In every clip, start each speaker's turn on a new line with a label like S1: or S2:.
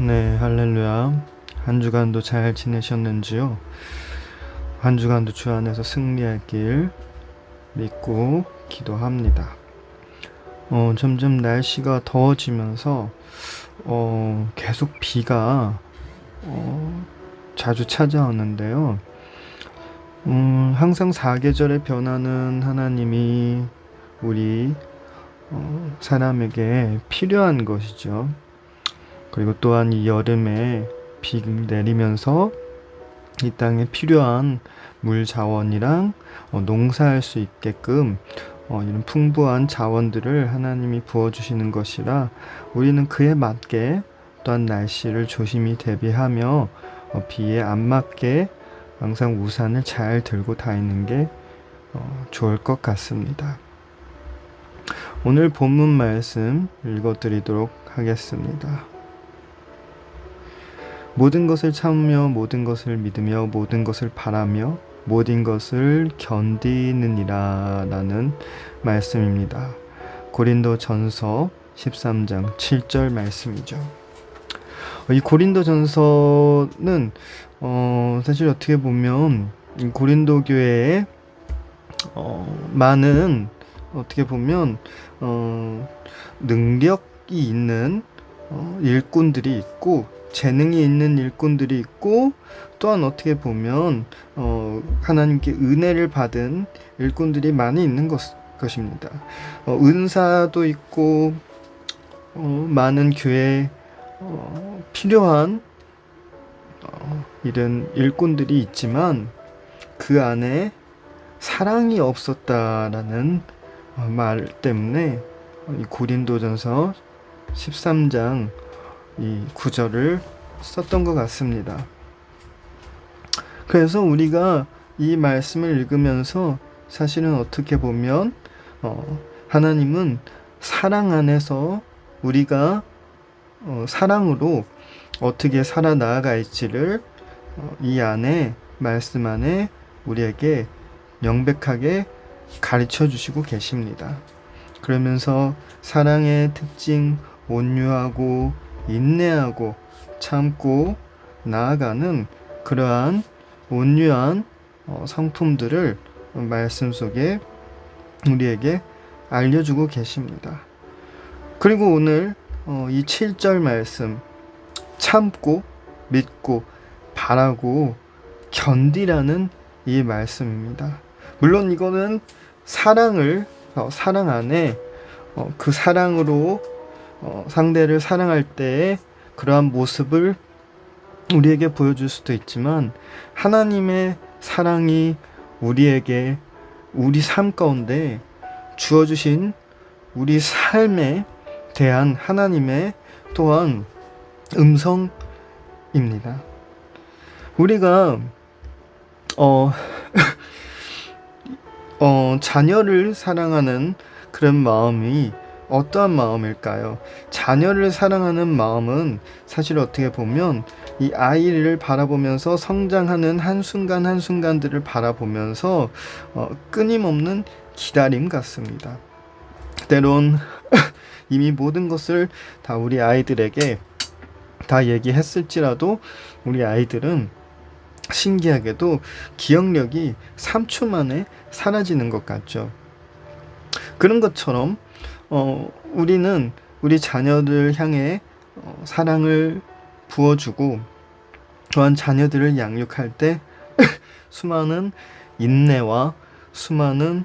S1: 네, 할렐루야. 한 주간도 잘 지내셨는지요? 한 주간도 주 안에서 승리할 길 믿고 기도합니다. 어, 점점 날씨가 더워지면서 어, 계속 비가 어, 자주 찾아오는데요. 음, 항상 사계절의 변화는 하나님이 우리 어, 사람에게 필요한 것이죠. 그리고 또한 이 여름에 비 내리면서 이 땅에 필요한 물 자원이랑 어, 농사할 수 있게끔 어, 이런 풍부한 자원들을 하나님이 부어주시는 것이라 우리는 그에 맞게 또한 날씨를 조심히 대비하며 어, 비에 안 맞게 항상 우산을 잘 들고 다니는 게 어, 좋을 것 같습니다. 오늘 본문 말씀 읽어드리도록 하겠습니다. 모든 것을 참으며 모든 것을 믿으며 모든 것을 바라며 모든 것을 견디느니라 라는 말씀입니다. 고린도 전서 13장 7절 말씀이죠. 이 고린도 전서는 어, 사실 어떻게 보면 이 고린도 교회에 어, 많은 어떻게 보면 어, 능력이 있는 어, 일꾼들이 있고 재능이 있는 일꾼들이 있고 또한 어떻게 보면 어, 하나님께 은혜를 받은 일꾼들이 많이 있는 것, 것입니다. 어, 은사도 있고 어, 많은 교회 어, 필요한 어, 이런 일꾼들이 있지만 그 안에 사랑이 없었다라는 어, 말 때문에 이 고린도전서 13장 이 구절을 썼던 것 같습니다. 그래서 우리가 이 말씀을 읽으면서 사실은 어떻게 보면 어, 하나님은 사랑 안에서 우리가 어, 사랑으로 어떻게 살아 나아갈지를 어, 이 안에 말씀 안에 우리에게 명백하게 가르쳐 주시고 계십니다. 그러면서 사랑의 특징 온유하고 인내하고 참고 나아가는 그러한 온유한 어, 성품들을 말씀 속에 우리에게 알려주고 계십니다. 그리고 오늘 어, 이 7절 말씀 참고 믿고 바라고 견디라는 이 말씀입니다. 물론 이거는 사랑을 어, 사랑 안에 어, 그 사랑으로 어, 상대를 사랑할 때의 그러한 모습을 우리에게 보여줄 수도 있지만 하나님의 사랑이 우리에게 우리 삶 가운데 주어주신 우리 삶에 대한 하나님의 또한 음성입니다. 우리가 어, 어, 자녀를 사랑하는 그런 마음이 어떠한 마음일까요? 자녀를 사랑하는 마음은 사실 어떻게 보면 이 아이를 바라보면서 성장하는 한순간 한순간들을 바라보면서 어, 끊임없는 기다림 같습니다. 때론 이미 모든 것을 다 우리 아이들에게 다 얘기했을지라도 우리 아이들은 신기하게도 기억력이 3초 만에 사라지는 것 같죠. 그런 것처럼 어, 우리는 우리 자녀들 향해 어, 사랑을 부어주고 또한 자녀들을 양육할 때 수많은 인내와 수많은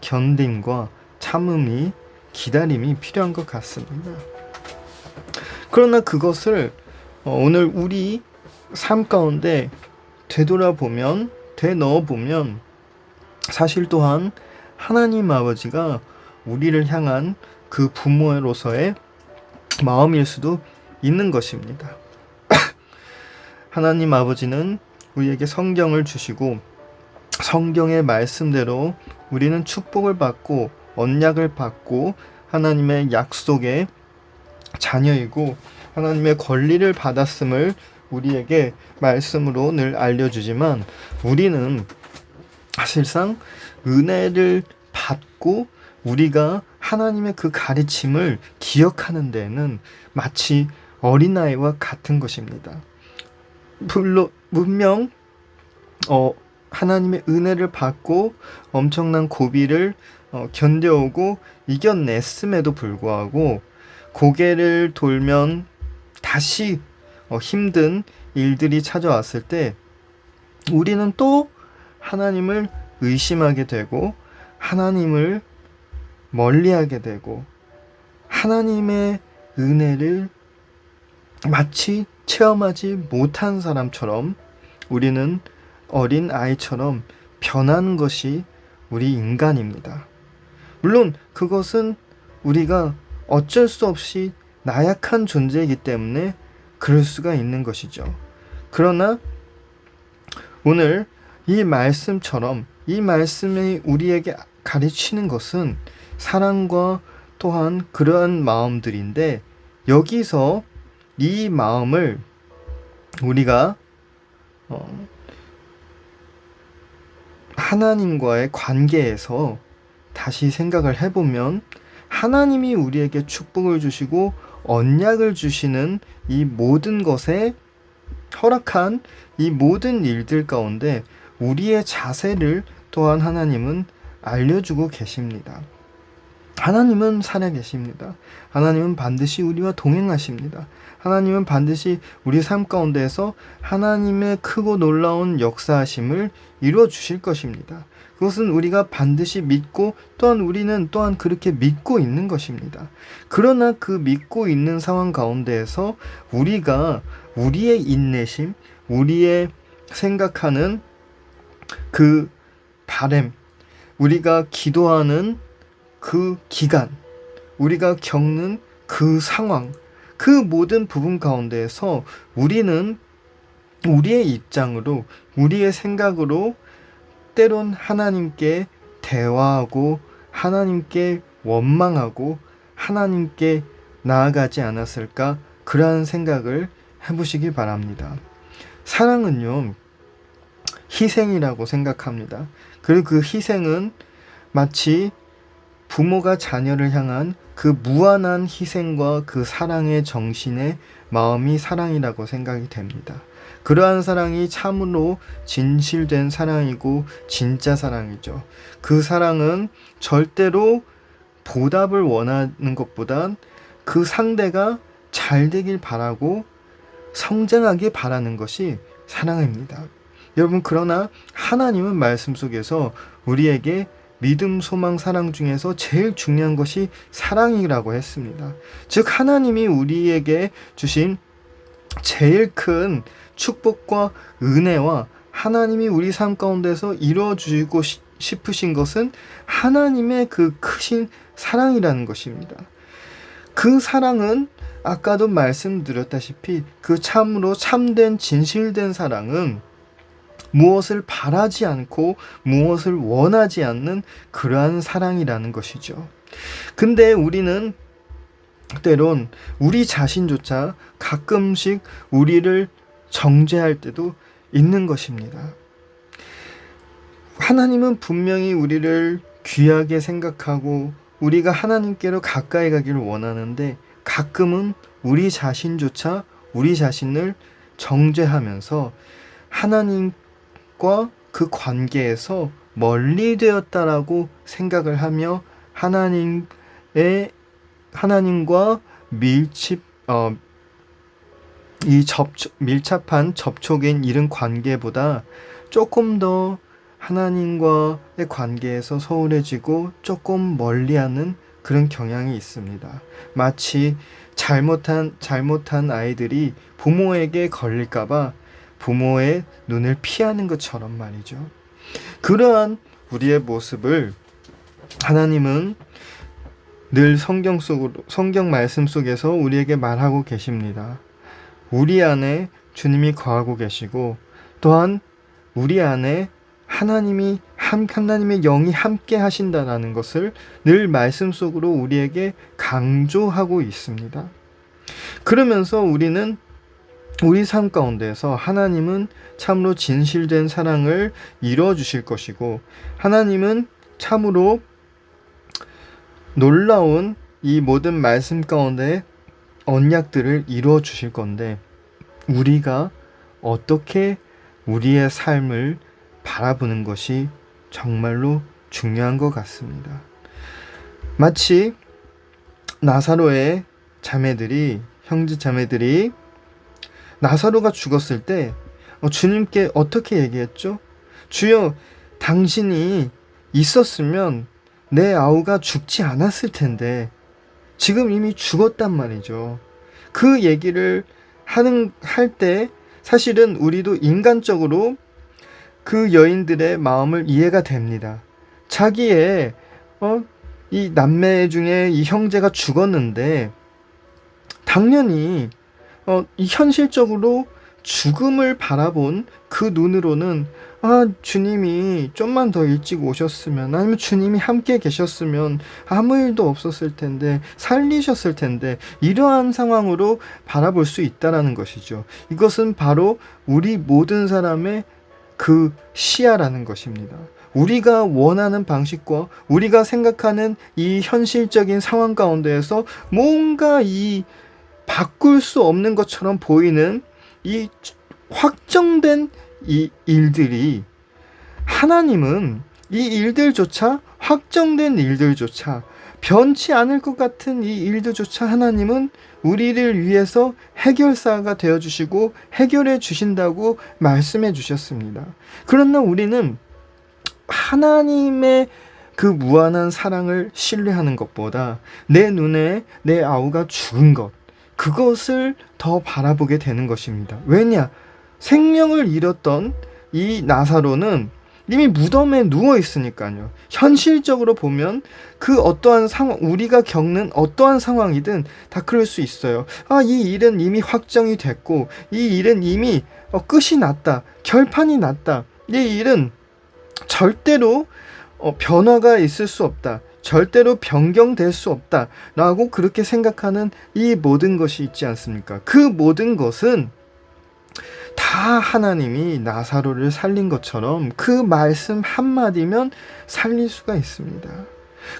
S1: 견딤과 참음이 기다림이 필요한 것 같습니다. 그러나 그것을 어, 오늘 우리 삶 가운데 되돌아보면 되넣어 보면 사실 또한 하나님 아버지가 우리를 향한 그 부모로서의 마음일 수도 있는 것입니다. 하나님 아버지는 우리에게 성경을 주시고 성경의 말씀대로 우리는 축복을 받고 언약을 받고 하나님의 약속의 자녀이고 하나님의 권리를 받았음을 우리에게 말씀으로 늘 알려주지만 우리는 사실상 은혜를 받고 우리가 하나님의 그 가르침을 기억하는 데는 마치 어린아이와 같은 것입니다. 물론 분명 어 하나님의 은혜를 받고 엄청난 고비를 어, 견뎌오고 이겨냈음에도 불구하고 고개를 돌면 다시 어, 힘든 일들이 찾아왔을 때 우리는 또 하나님을 의심하게 되고 하나님을 멀리하게 되고 하나님의 은혜를 마치 체험하지 못한 사람처럼 우리는 어린 아이처럼 변하는 것이 우리 인간입니다. 물론 그것은 우리가 어쩔 수 없이 나약한 존재이기 때문에 그럴 수가 있는 것이죠. 그러나 오늘 이 말씀처럼 이 말씀이 우리에게 가르치는 것은 사랑과 또한 그러한 마음들인데 여기서 이 마음을 우리가 어, 하나님과의 관계에서 다시 생각을 해보면 하나님이 우리에게 축복을 주시고 언약을 주시는 이 모든 것에 허락한 이 모든 일들 가운데 우리의 자세를 또한 하나님은 알려주고 계십니다. 하나님은 살아 계십니다. 하나님은 반드시 우리와 동행하십니다. 하나님은 반드시 우리 삶 가운데에서 하나님의 크고 놀라운 역사하심을 이루어 주실 것입니다. 그것은 우리가 반드시 믿고 또한 우리는 또한 그렇게 믿고 있는 것입니다. 그러나 그 믿고 있는 상황 가운데에서 우리가 우리의 인내심, 우리의 생각하는 그 바램, 우리가 기도하는 그 기간, 우리가 겪는 그 상황, 그 모든 부분 가운데에서 우리는 우리의 입장으로, 우리의 생각으로 때론 하나님께 대화하고 하나님께 원망하고 하나님께 나아가지 않았을까 그러한 생각을 해보시기 바랍니다. 사랑은요, 희생이라고 생각합니다. 그리고 그 희생은 마치 부모가 자녀를 향한 그 무한한 희생과 그 사랑의 정신의 마음이 사랑이라고 생각이 됩니다. 그러한 사랑이 참으로 진실된 사랑이고 진짜 사랑이죠. 그 사랑은 절대로 보답을 원하는 것보단 그 상대가 잘 되길 바라고 성장하길 바라는 것이 사랑입니다. 여러분, 그러나 하나님은 말씀 속에서 우리에게 믿음, 소망, 사랑 중에서 제일 중요한 것이 사랑이라고 했습니다. 즉, 하나님이 우리에게 주신 제일 큰 축복과 은혜와 하나님이 우리 삶 가운데서 이루어 주고 싶으신 것은 하나님의 그 크신 사랑이라는 것입니다. 그 사랑은 아까도 말씀드렸다시피 그 참으로 참된 진실된 사랑은 무엇을 바라지 않고 무엇을 원하지 않는 그러한 사랑이라는 것이죠. 근데 우리는 때론 우리 자신조차 가끔씩 우리를 정죄할 때도 있는 것입니다. 하나님은 분명히 우리를 귀하게 생각하고 우리가 하나님께로 가까이 가기를 원하는데 가끔은 우리 자신조차 우리 자신을 정죄하면서 하나님 과 그 관계에서 멀리 되었다라고 생각을 하며 하나님의 하나님과 밀집 어, 이 접촉, 밀접한 접촉인 이런 관계보다 조금 더 하나님과의 관계에서 소홀해지고 조금 멀리하는 그런 경향이 있습니다. 마치 잘못한 잘못한 아이들이 부모에게 걸릴까봐 부모의 눈을 피하는 것처럼 말이죠. 그러한 우리의 모습을 하나님은 늘 성경 속으로 성경 말씀 속에서 우리에게 말하고 계십니다. 우리 안에 주님이 거하고 계시고 또한 우리 안에 하나님이 한 하나님의 영이 함께 하신다라는 것을 늘 말씀 속으로 우리에게 강조하고 있습니다. 그러면서 우리는 우리 삶 가운데서 하나님은 참으로 진실된 사랑을 이루어 주실 것이고 하나님은 참으로 놀라운 이 모든 말씀 가운데 언약들을 이루어 주실 건데 우리가 어떻게 우리의 삶을 바라보는 것이 정말로 중요한 것 같습니다. 마치 나사로의 자매들이 형제 자매들이 나사로가 죽었을 때 어, 주님께 어떻게 얘기했죠? 주여 당신이 있었으면 내 아우가 죽지 않았을 텐데 지금 이미 죽었단 말이죠. 그 얘기를 하는 할 때 사실은 우리도 인간적으로 그 여인들의 마음을 이해가 됩니다. 자기의 어, 이 남매 중에 이 형제가 죽었는데 당연히 어, 이 현실적으로 죽음을 바라본 그 눈으로는 아, 주님이 좀만 더 일찍 오셨으면, 아니면 주님이 함께 계셨으면 아무 일도 없었을 텐데, 살리셨을 텐데, 이러한 상황으로 바라볼 수 있다라는 것이죠. 이것은 바로 우리 모든 사람의 그 시야라는 것입니다. 우리가 원하는 방식과 우리가 생각하는 이 현실적인 상황 가운데에서 뭔가 이 바꿀 수 없는 것처럼 보이는 이 확정된 이 일들이 하나님은 이 일들조차 확정된 일들조차 변치 않을 것 같은 이 일들조차 하나님은 우리를 위해서 해결사가 되어 주시고 해결해 주신다고 말씀해 주셨습니다. 그러나 우리는 하나님의 그 무한한 사랑을 신뢰하는 것보다 내 눈에 내 아우가 죽은 것 그것을 더 바라보게 되는 것입니다. 왜냐? 생명을 잃었던 이 나사로는 이미 무덤에 누워 있으니까요. 현실적으로 보면 그 어떠한 상황, 우리가 겪는 어떠한 상황이든 다 그럴 수 있어요. 아, 이 일은 이미 확정이 됐고, 이 일은 이미 어, 끝이 났다. 결판이 났다. 이 일은 절대로 어, 변화가 있을 수 없다. 절대로 변경될 수 없다. 라고 그렇게 생각하는 이 모든 것이 있지 않습니까? 그 모든 것은 다 하나님이 나사로를 살린 것처럼 그 말씀 한마디면 살릴 수가 있습니다.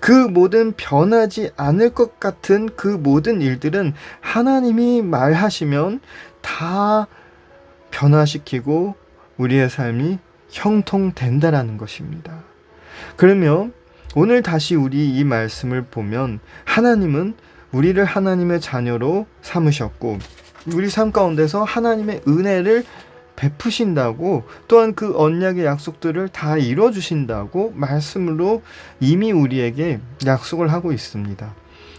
S1: 그 모든 변하지 않을 것 같은 그 모든 일들은 하나님이 말하시면 다 변화시키고 우리의 삶이 형통된다라는 것입니다. 그러면 오늘 다시 우리 이 말씀을 보면 하나님은 우리를 하나님의 자녀로 삼으셨고 우리 삶 가운데서 하나님의 은혜를 베푸신다고 또한 그 언약의 약속들을 다 이뤄 주신다고 말씀으로 이미 우리에게 약속을 하고 있습니다.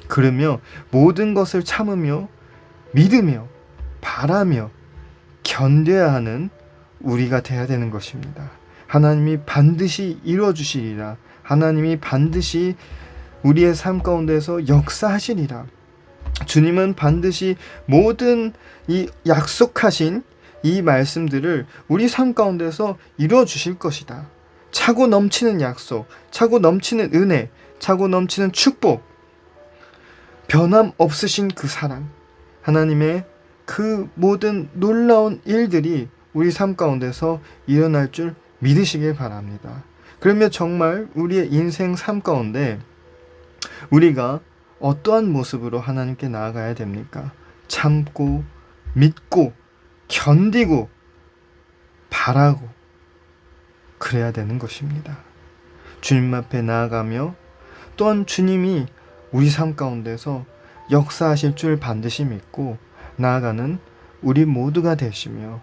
S1: 그러며 모든 것을 참으며 믿으며 바라며 견뎌야 하는 우리가 돼야 되는 것입니다. 하나님이 반드시 이루어 주시리라. 하나님이 반드시 우리의 삶 가운데서 역사하시리라. 주님은 반드시 모든 이 약속하신 이 말씀들을 우리 삶 가운데서 이루어 주실 것이다. 차고 넘치는 약속, 차고 넘치는 은혜, 차고 넘치는 축복, 변함 없으신 그 사랑, 하나님의 그 모든 놀라운 일들이 우리 삶 가운데서 일어날 줄 믿으시길 바랍니다. 그러면 정말 우리의 인생 삶 가운데 우리가 어떠한 모습으로 하나님께 나아가야 됩니까? 참고, 믿고, 견디고, 바라고, 그래야 되는 것입니다. 주님 앞에 나아가며 또한 주님이 우리 삶 가운데서 역사하실 줄 반드시 믿고 나아가는 우리 모두가 되시며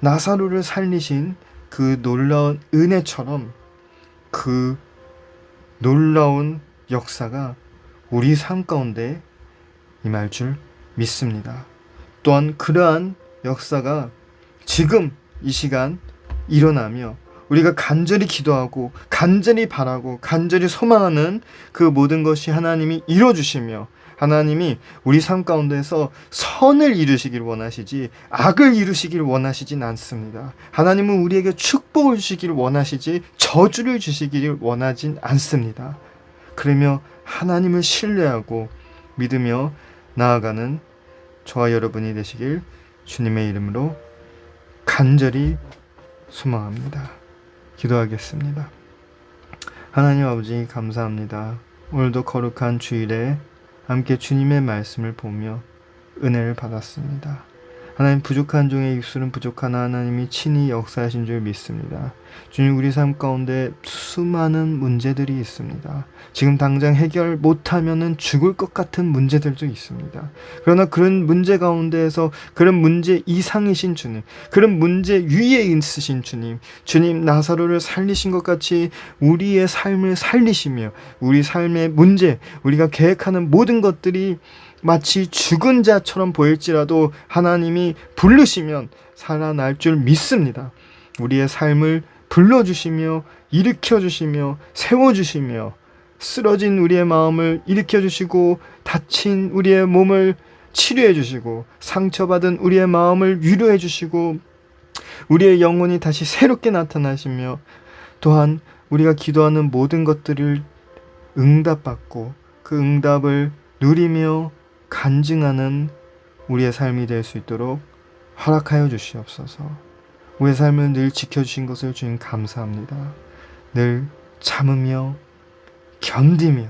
S1: 나사로를 살리신 그 놀라운 은혜처럼 그 놀라운 역사가 우리 삶 가운데 임할 줄 믿습니다. 또한 그러한 역사가 지금 이 시간 일어나며 우리가 간절히 기도하고 간절히 바라고 간절히 소망하는 그 모든 것이 하나님이 이루어주시며 하나님이 우리 삶 가운데서 선을 이루시길 원하시지 악을 이루시길 원하시진 않습니다. 하나님은 우리에게 축복을 주시길 원하시지 저주를 주시길 원하진 않습니다. 그러며 하나님을 신뢰하고 믿으며 나아가는 저와 여러분이 되시길 주님의 이름으로 간절히 소망합니다. 기도하겠습니다. 하나님 아버지 감사합니다. 오늘도 거룩한 주일에 함께 주님의 말씀을 보며 은혜를 받았습니다. 하나님 부족한 종의 입술은 부족한 하나님이 친히 역사하신 줄 믿습니다. 주님 우리 삶 가운데 수많은 문제들이 있습니다. 지금 당장 해결 못하면은 죽을 것 같은 문제들도 있습니다. 그러나 그런 문제 가운데에서 그런 문제 이상이신 주님, 그런 문제 위에 있으신 주님, 주님 나사로를 살리신 것 같이 우리의 삶을 살리시며 우리 삶의 문제, 우리가 계획하는 모든 것들이 마치 죽은 자처럼 보일지라도 하나님이 부르시면 살아날 줄 믿습니다. 우리의 삶을 불러주시며 일으켜주시며 세워주시며 쓰러진 우리의 마음을 일으켜주시고 다친 우리의 몸을 치료해주시고 상처받은 우리의 마음을 위로해주시고 우리의 영혼이 다시 새롭게 나타나시며 또한 우리가 기도하는 모든 것들을 응답받고 그 응답을 누리며 간증하는 우리의 삶이 될 수 있도록 허락하여 주시옵소서. 우리의 삶을 늘 지켜주신 것을 주님 감사합니다. 늘 참으며 견디며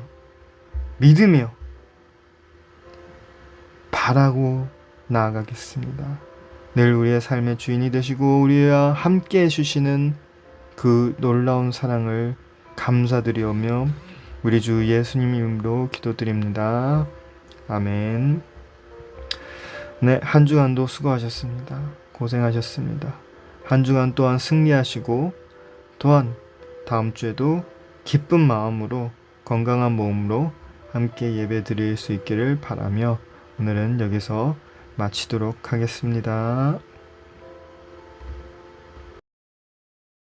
S1: 믿으며 바라고 나아가겠습니다. 늘 우리의 삶의 주인이 되시고 우리와 함께 해주시는 그 놀라운 사랑을 감사드리오며 우리 주 예수님 이름으로 기도드립니다. 아멘. 네, 한 주간도 수고하셨습니다. 고생하셨습니다. 한 주간 또한 승리하시고 또한 다음 주에도 기쁜 마음으로 건강한 몸으로 함께 예배 드릴 수 있기를 바라며 오늘은 여기서 마치도록 하겠습니다.